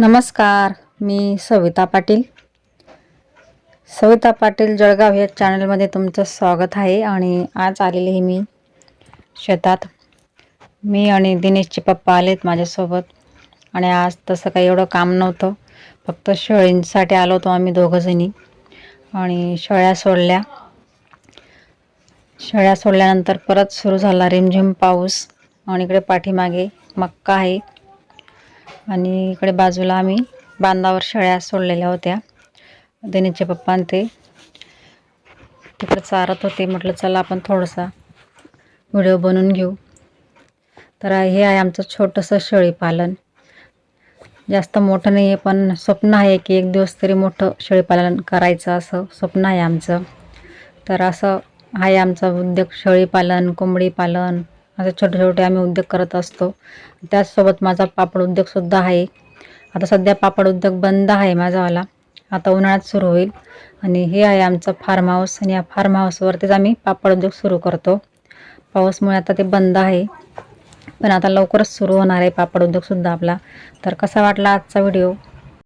नमस्कार मी सविता पाटील. सविता पाटील जळगाव या चॅनलमध्ये तुमचं स्वागत आहे आणि आज आलेले आहे मी शेतात. मी आणि दिनेशचे पप्पा आलेत माझ्यासोबत आणि आज तसं काही एवढं काम नव्हतं. फक्त शेळींसाठी आलो होतो आम्ही दोघंजणी आणि शेळ्या सोडल्या. शेळ्या सोडल्यानंतर परत सुरू झाला रिमझिम पाऊस आणि इकडे पाठीमागे मक्का आहे. आणि इकडे बाजूला आम्ही बांधावर शेळ्या सोडलेल्या होत्या. दिनेशचे पप्पा ते. तिकडे चारत होते. म्हटलं चला आपण थोडासा व्हिडिओ बनवून घेऊ. तर हे आहे आमचं छोटंसं शेळीपालन जास्त मोठं नाही आहे पण स्वप्न आहे की एक दिवस तरी मोठं शेळीपालन करायचं असं स्वप्न आहे आमचं. तर असं आहे आमचा उद्योग शेळीपालन कोंबडी पालन असे छोटे छोटे आम्ही उद्योग करत असतो. त्याचसोबत माझा पापड उद्योगसुद्धा आहे. आता सध्या पापड उद्योग बंद आहे माझावाला आता उन्हाळ्यात सुरू होईल. आणि हे आहे आमचं फार्म हाऊस आणि या फार्म हाऊसवरतीच आम्ही पापड उद्योग सुरू करतो. पाऊसमुळे आता ते बंद आहे. पण आता लवकरच सुरू होणार आहे पापड उद्योगसुद्धा आपला. तर कसा वाटला आजचा व्हिडिओ